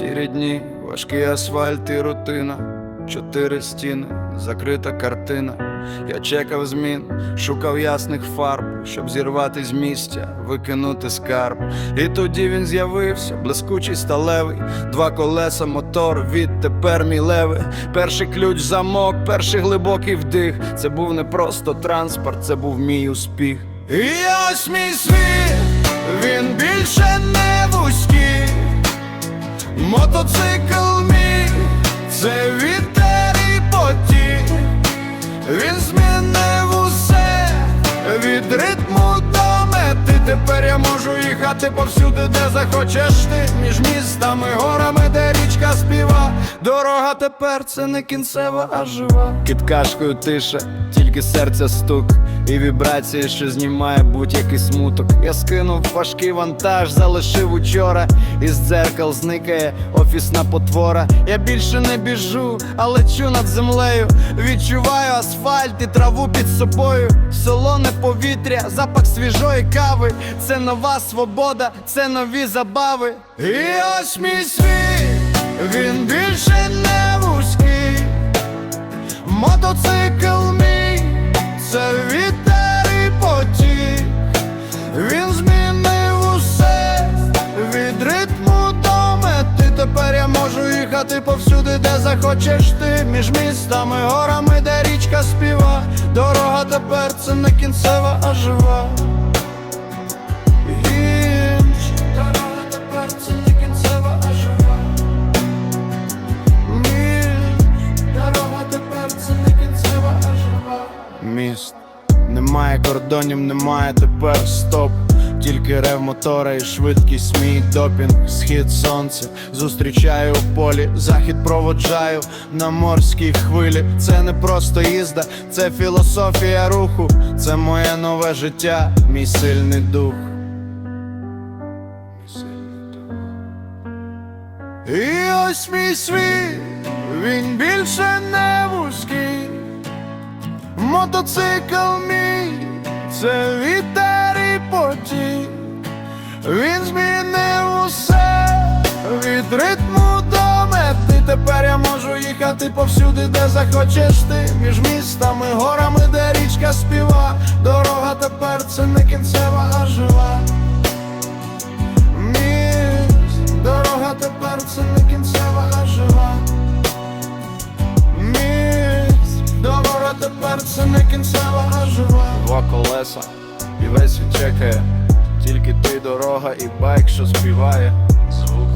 Сірі дні, важкий асфальт і рутина, чотири стіни, закрита картина. Я чекав змін, шукав ясних фарб, щоб зірвати з місця, викинути скарб. І тоді він з'явився, блискучий сталевий, два колеса, мотор, відтепер мій левий. Перший ключ, замок, перший глибокий вдих. Це був не просто транспорт, це був мій успіх. І ось мій світ, він більше. Мотоцикл мій, це вітер і потік. Він змінив усе від ритму до мети. Тепер я можу їхати повсюди, де захочеш ти. Між містами, горами, де річка співа. Дорога тепер це не кінцева, а жива. Під кашкою тиша, тільки серця стук. І вібрації, що знімає будь-який смуток. Я скинув важкий вантаж, залишив учора. Із дзеркал зникає офісна потвора. Я більше не біжу, а лечу над землею. Відчуваю асфальт і траву під собою. Солоне повітря, запах свіжої кави. Це нова свобода, це нові забави. І ось мій світ, він більше не вузький. Мотоцикл мій, це вітер і потік. Він змінив усе від ритму до мети. Тепер я можу їхати повсюди, де захочеш ти. Між містами, горами, де річка співа. Дорога тепер це не кінцева, а жива. Немає кордонів, немає тепер стоп. Тільки рев мотора і швидкість мій допінг, схід сонця зустрічаю у полі, захід проводжаю на морській хвилі. Це не просто їзда, це філософія руху, це моє нове життя, мій сильний дух. І ось мій світ, він більше не вузький. Мотоцикл мій, це вітер і потік. Він змінив усе від ритму до мети. Тепер я можу їхати повсюди, де захочеш ти. Між містами, горами, де річка співа. Це не кінцева, а жива. Два колеса, і весь світ чекає. Тільки ти дорога і байк, що співає. Звук.